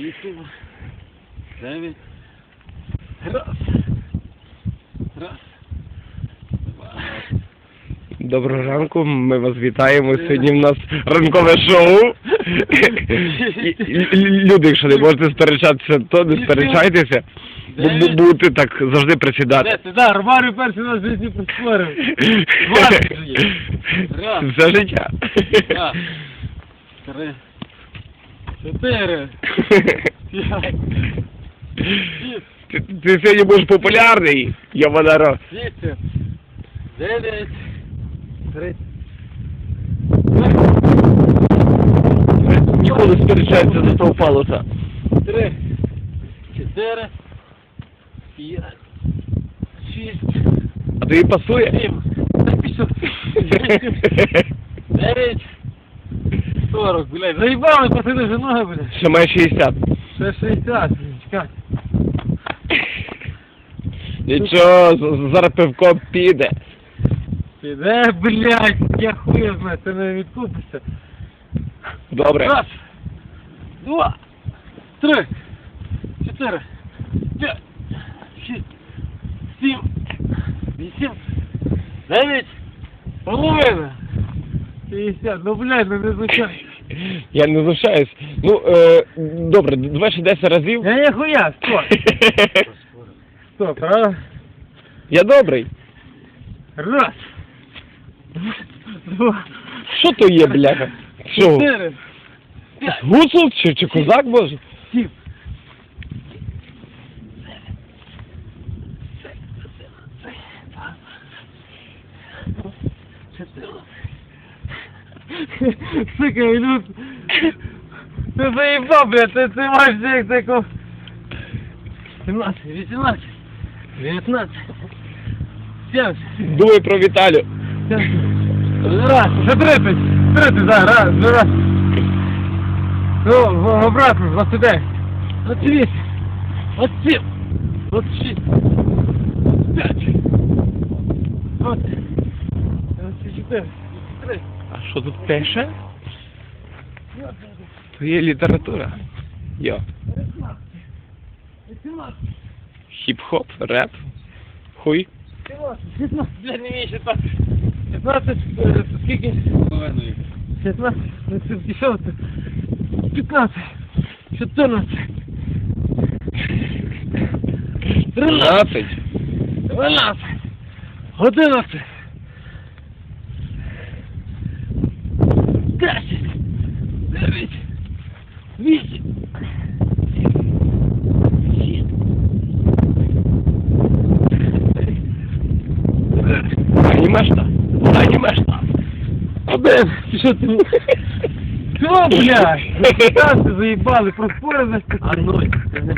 Вісім. Дев'ять. Раз. Раз. Два. Доброго ранку, ми вас вітаємо. Сьогодні в нас ранкове шоу. Люди, якщо не можете сперечатися, то не сперечайтеся. Бу- будете так завжди Де присідати. ти? Да, Ромарю перший раз в житті прискорив. Двадцять вже є. Раз. Все життя. Два. Три. Чотири. П'ять. Шість. Ти, ти сьогодні будеш популярний, Йомадаро. Вісім. Дев'ять. Тридцять. Ніколи сперечається за того палоса. Три. Чотири. П'ять. Шість. А тобі пасує? Сім. Дев'ять. Сорок, блядь. Заїбали, пацани, вже ноги, блядь. Ще має 60. Ще 60, чекай. Нічого, з- зараз пивко піде. Піде, блядь, я хуя знаю, ти не відкупишся. Добре. Раз, два, три, чотири, п'ять, шість, сім, вісім, дев'ять, половина. П'ятдесят, ну блядь, ну не звичайно. Я не залишаюсь. Ну, е, добре, давай ще 10 разів. Я не хуя, стоп. Стоп, а? Я добрий. Раз, два, Що то є, бляха? Що? чотири, п'ять, Гуцул чи, чи козак може? сім. Сука, Ілюс, ти заїбав, блядь, ти, ти маєш як тако... 17, 18, 19, 70, Думай про Віталю. 70. Раз, вже 30, 30, да, раз, два, раз. Ну, в- обратно, 29, 28, 27, 26, 5, 20, 24, 23, А що тут пише? То є література. Йо. Хіп-хоп, реп. Хуй. 15, 16, блядь, не вмію считати. 15, е, скільки? 15, ну це пішов, це 15, 14, 13, 13. 12, 11, 10, 9, 8, 7, Анімешта. Анімешта. Один, що ти? Що, блядь? Танці заїбали, А, за